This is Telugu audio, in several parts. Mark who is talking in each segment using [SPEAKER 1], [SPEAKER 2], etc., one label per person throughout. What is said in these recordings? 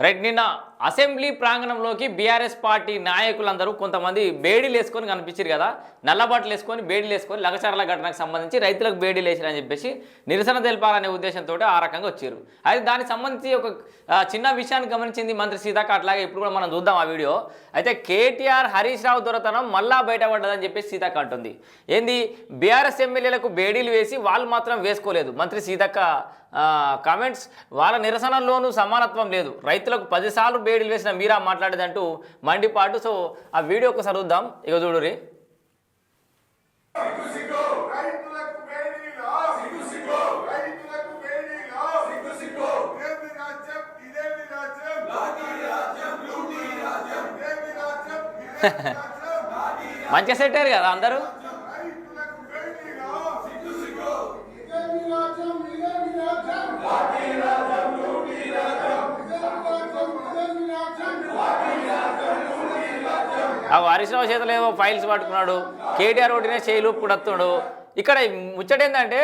[SPEAKER 1] రైట్ నిన్న అసెంబ్లీ ప్రాంగణంలోకి బీఆర్ఎస్ పార్టీ నాయకులందరూ కొంతమంది బేడీలు వేసుకొని కనిపించారు కదా. నల్లబాట్లు వేసుకొని బేడీలు వేసుకొని లగచారాల ఘటనకు సంబంధించి రైతులకు బేడీలు వేసిరని చెప్పేసి నిరసన తెలపాలనే ఉద్దేశంతో ఆ రకంగా వచ్చారు అయితే దానికి సంబంధించి ఒక చిన్న విషయాన్ని గమనించింది మంత్రి సీతాక. అట్లాగే ఇప్పుడు కూడా మనం చూద్దాం ఆ వీడియో. అయితే కేటీఆర్ హరీష్ రావు దొరతనం మళ్ళా బయటపడ్డదని చెప్పేసి సీతాక అంటుంది. ఏంది? బీఆర్ఎస్ ఎమ్మెల్యేలకు బేడీలు వేసి వాళ్ళు మాత్రం వేసుకోలేదు. మంత్రి సీతక్క కామెంట్స్ వాళ్ళ నిరసనల్లోనూ సమానత్వం లేదు. రైతులకు పదిసార్లు బేడీలు వేసిన మీరా మాట్లాడేదంటూ మండిపాటు. సో ఆ వీడియో ఒకసారి చూద్దాం. ఇక చూడు రే.
[SPEAKER 2] రైతులకు బేడీలా సిగ్గు
[SPEAKER 1] ఆ హరీష్ చేతులు చేతిలో ఫైల్స్ పట్టుకున్నాడు. కేటీఆర్ ఒకటినే చేయిలు పుడత్తుడు ఇక్కడ ముచ్చట ఏంటంటే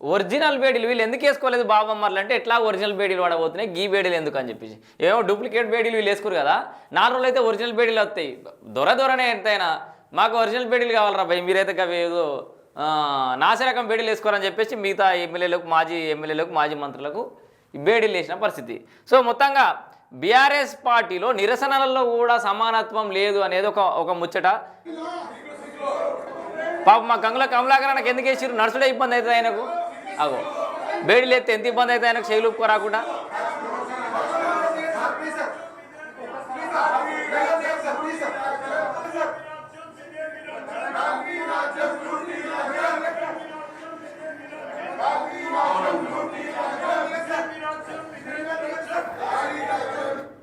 [SPEAKER 1] ఒరిజినల్ బేడీలు వీళ్ళు ఎందుకు వేసుకోలేదు బాబమ్మర్లు అంటే ఎట్లా ఒరిజినల్ బేడీలు వాడబోతున్నాయి గీ బేడీలు ఎందుకు అని చెప్పేసి. ఏమో డూప్లికేట్ బేడీలు వీళ్ళు వేసుకోరు కదా నాలుగు రోజులు అయితే ఒరిజినల్ బేడీలు వస్తాయి. దొర దొరనే ఎంతైనా. మాకు ఒరిజినల్ బేడీలు కావాలరా భయ్ మీరైతే అవి ఏదో నాసిరకం బేడీలు వేసుకోరని చెప్పేసి మిగతా ఎమ్మెల్యేలకు మాజీ ఎమ్మెల్యేలకు మాజీ మంత్రులకు ఈ బేడీలు వేసిన పరిస్థితి. సో మొత్తంగా బీఆర్ఎస్ పార్టీలో నిరసనలలో కూడా సమానత్వం లేదు అనేది ఒక ఒక ముచ్చట. పాప మా గంగుల కమలాకరానికి ఎందుకు వేసారు నర్సుడే ఇబ్బంది అవుతుంది ఆయనకు. అగో బేడీలు ఎత్తే ఎంత ఇబ్బంది అవుతుంది ఆయనకు? చేయలు రాకుండా.